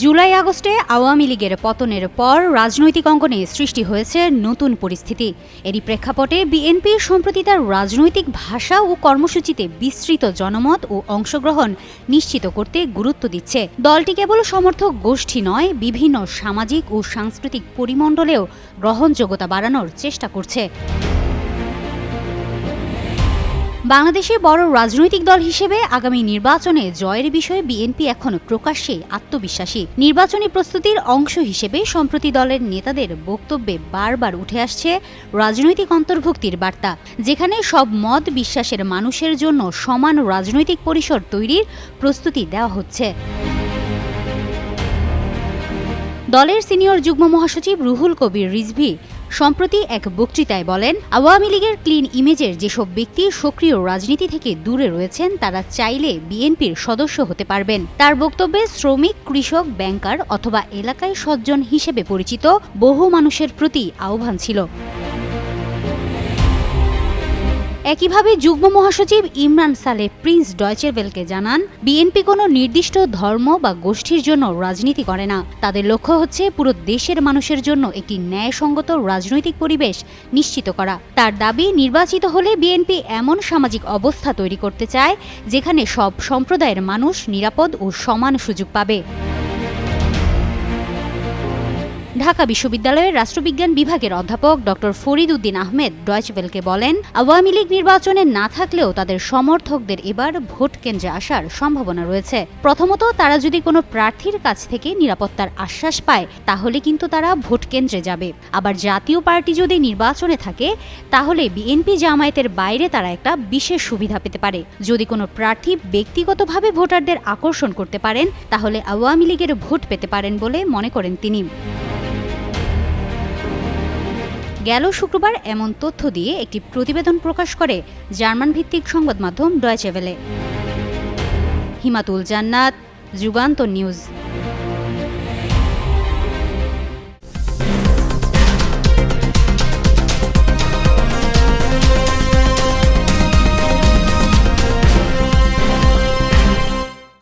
জুলাই আগস্টে আওয়ামী লীগের পতনের পর রাজনৈতিক অঙ্গনে সৃষ্টি হয়েছে নতুন পরিস্থিতি। এরই প্রেক্ষাপটে বিএনপি সম্প্রতি তার রাজনৈতিক ভাষা ও কর্মসূচিতে বিস্তৃত জনমত ও অংশগ্রহণ নিশ্চিত করতে গুরুত্ব দিচ্ছে। দলটি কেবল সমর্থক গোষ্ঠী নয়, বিভিন্ন সামাজিক ও সাংস্কৃতিক পরিমণ্ডলেও গ্রহণযোগ্যতা বাড়ানোর চেষ্টা করছে। বাংলাদেশে বড় রাজনৈতিক দল হিসেবে আগামী নির্বাচনে জয়ের বিষয়ে বিএনপি এখন প্রকাশ্যে আত্মবিশ্বাসী। নির্বাচনী প্রস্তুতির অংশ হিসেবে সম্প্রতি দলের নেতাদের বক্তব্যে বারবার উঠে আসছে রাজনৈতিক অন্তর্ভুক্তির বার্তা, যেখানে সব মত বিশ্বাসের মানুষের জন্য সমান রাজনৈতিক পরিসর তৈরির প্রস্তুতি দেওয়া হচ্ছে। দলের সিনিয়র যুগ্ম মহাসচিব রুহুল কবির রিজভি সম্প্রতি এক বক্তৃতায় বলেন, আওয়ামী লীগের ক্লিন ইমেজের যেসব ব্যক্তি সক্রিয় রাজনীতি থেকে দূরে রয়েছেন, তারা চাইলে বিএনপির সদস্য হতে পারবেন। তার বক্তব্যে শ্রমিক, কৃষক, ব্যাংকার অথবা এলাকায় সজ্জন হিসেবে পরিচিত বহু মানুষের প্রতি আহ্বান ছিল। একইভাবে যুগ্ম মহাসচিব ইমরান সালে প্রিন্স ডয়চেভেলকে জানান, বিএনপি কোনো নির্দিষ্ট ধর্ম বা গোষ্ঠীর জন্য রাজনীতি করে না। তাদের লক্ষ্য হচ্ছে পুরো দেশের মানুষের জন্য একটি ন্যায়সঙ্গত রাজনৈতিক পরিবেশ নিশ্চিত করা। তার দাবি, নির্বাচিত হলে বিএনপি এমন সামাজিক অবস্থা তৈরি করতে চায়, যেখানে সব সম্প্রদায়ের মানুষ নিরাপদ ও সমান সুযোগ পাবে। ঢাকা বিশ্ববিদ্যালয়ের রাষ্ট্রবিজ্ঞান বিভাগের অধ্যাপক ডক্টর ফরিদ উদ্দিন আহমেদ ডয়চেভেলকে বলেন, আওয়ামী লীগ নির্বাচনে না থাকলেও তাদের সমর্থকদের এবার ভোট কেন্দ্রে আসার সম্ভাবনা রয়েছে। প্রথমত, তারা যদি কোনো প্রার্থীর কাছ থেকে নিরাপত্তার আশ্বাস পায়, তাহলে কিন্তু তারা ভোট কেন্দ্রে যাবে। আবার জাতীয় পার্টি যদি নির্বাচনে থাকে, তাহলে বিএনপি জামায়াতের বাইরে তারা একটা বিশেষ সুবিধা পেতে পারে। যদি কোনো প্রার্থী ব্যক্তিগতভাবে ভোটারদের আকর্ষণ করতে পারেন, তাহলে আওয়ামী লীগের ভোট পেতে পারেন বলে মনে করেন তিনি। গেল শুক্রবার এমন তথ্য দিয়ে একটি প্রতিবেদন প্রকাশ করে জার্মান ভিত্তিক সংবাদ মাধ্যম ডয়চেভেলে হিমাতুল জান্নাত, যুগান্ত নিউজ।